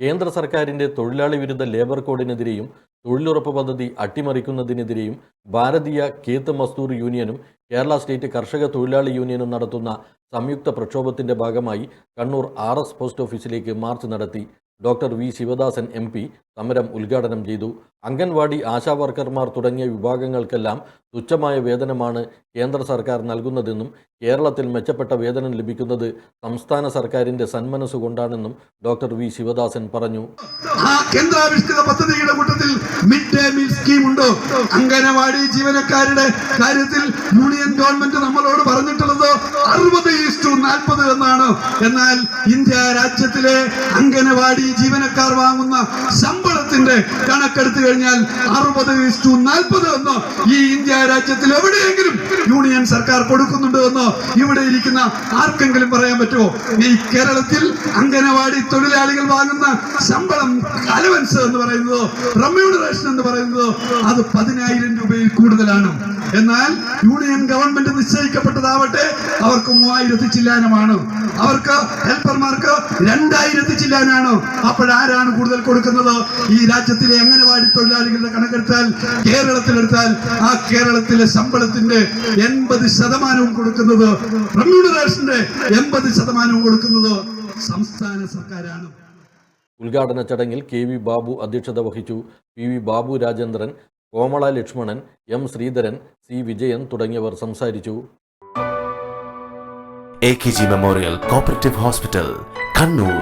കേന്ദ്ര സർക്കാരിന്റെ തൊഴിലാളി വിരുദ്ധ ലേബർ കോഡിനെതിരെയും തൊഴിലുറപ്പ് പദ്ധതി അട്ടിമറിക്കുന്നതിനെതിരെയും ഭാരതീയ കേത്ത് മസ്ദൂർ യൂണിയനും കേരള സ്റ്റേറ്റ് കർഷക തൊഴിലാളി യൂണിയനും നടത്തുന്ന സംയുക്ത പ്രക്ഷോഭത്തിന്റെ ഭാഗമായി കണ്ണൂർ ആർ എസ് പോസ്റ്റ് ഓഫീസിലേക്ക് മാർച്ച് നടത്തി. Doctor V Sivadasan M P സമരം ഉദ്ഘാടനം ചെയ്തു. അംഗൻവാടി ആശാവർക്കർമാർ തുടങ്ങിയ വിഭാഗങ്ങൾക്കെല്ലാം തുച്ഛമായ വേതനമാണ് കേന്ദ്ര സർക്കാർ നൽകുന്നതെന്നും കേരളത്തിൽ മെച്ചപ്പെട്ട വേതനം ലഭിക്കുന്നത് സംസ്ഥാന സർക്കാരിന്റെ സന്മനസ് കൊണ്ടാണെന്നും ഡോക്ടർ വി ശിവദാസൻ പറഞ്ഞു. കേന്ദ്രാവിഷ്കൃത പദ്ധതിയുടെ കൂട്ടത്തിൽ മിഡ് ഡേ മീൽ സ്കീം ഉണ്ടോ അംഗനവാടി ജീവനക്കാരുടെ കാര്യത്തിൽ യൂണിയൻ ഗവൺമെന്റ് നമ്മളോട് പറഞ്ഞിട്ടുള്ളത് അറുപത് നാൽപ്പത് എന്നാണ്. എന്നാൽ ഇന്ത്യ രാജ്യത്തിലെ അംഗനവാടി ജീവനക്കാർ വാങ്ങുന്ന ശമ്പളത്തിന്റെ കണക്കെടുത്തു കഴിഞ്ഞാൽ അറുപത് ഈസ്റ്റു നാൽപ്പത് എന്ന് ഈ ഇന്ത്യ രാജ്യത്തിൽ എവിടെയെങ്കിലും യൂണിയൻ സർക്കാർ കൊടുക്കുന്നുണ്ടോ ഇവിടെ ഇരിക്കുന്ന ആർക്കെങ്കിലും പറയാൻ പറ്റുമോ? ഈ കേരളത്തിൽ അംഗനവാടി തൊഴിലാളികൾ വാങ്ങുന്ന ശമ്പളം അലവൻസ് എന്ന് പറയുന്നതോ റമ്യൂണറേഷൻ എന്ന് പറയുന്നതോ അത് പതിനായിരം രൂപയിൽ കൂടുതലാണ്. എന്നാൽ യൂണിയൻ ഗവൺമെന്റ് നിശ്ചയിക്കപ്പെട്ടതാവട്ടെ അവർക്ക് മൂവായിരത്തി ചില്ലാനമാണ്. അവർക്ക് ഹെൽപ്പർമാർക്ക് രണ്ടായിരത്തി ചില്ലാനാണ്. അപ്പോഴാരാണ് കൂടുതൽ കൊടുക്കുന്നത്? ഈ രാജ്യത്തിലെ അംഗനവാടി തൊഴിലാളികളുടെ കണക്കെടുത്താൽ കേരളത്തിലെടുത്താൽ ആ കേരളത്തിലെ ശമ്പളത്തിന്റെ എൺപത് ശതമാനവും കൊടുക്കുന്നത് റെമ്യൂണറേഷന്റെ എൺപത് ശതമാനവും കൊടുക്കുന്നത് സംസ്ഥാന സർക്കാരാണ്. ഉദ്ഘാടന ചടങ്ങിൽ കെ വി ബാബു അധ്യക്ഷത വഹിച്ചു. P V Babu Rajendran Komala Lakshmanan M Sreedharan C Vijayan തുടങ്ങിയവർ സംസാരിച്ചു. A K G memorial cooperative hospital Kannur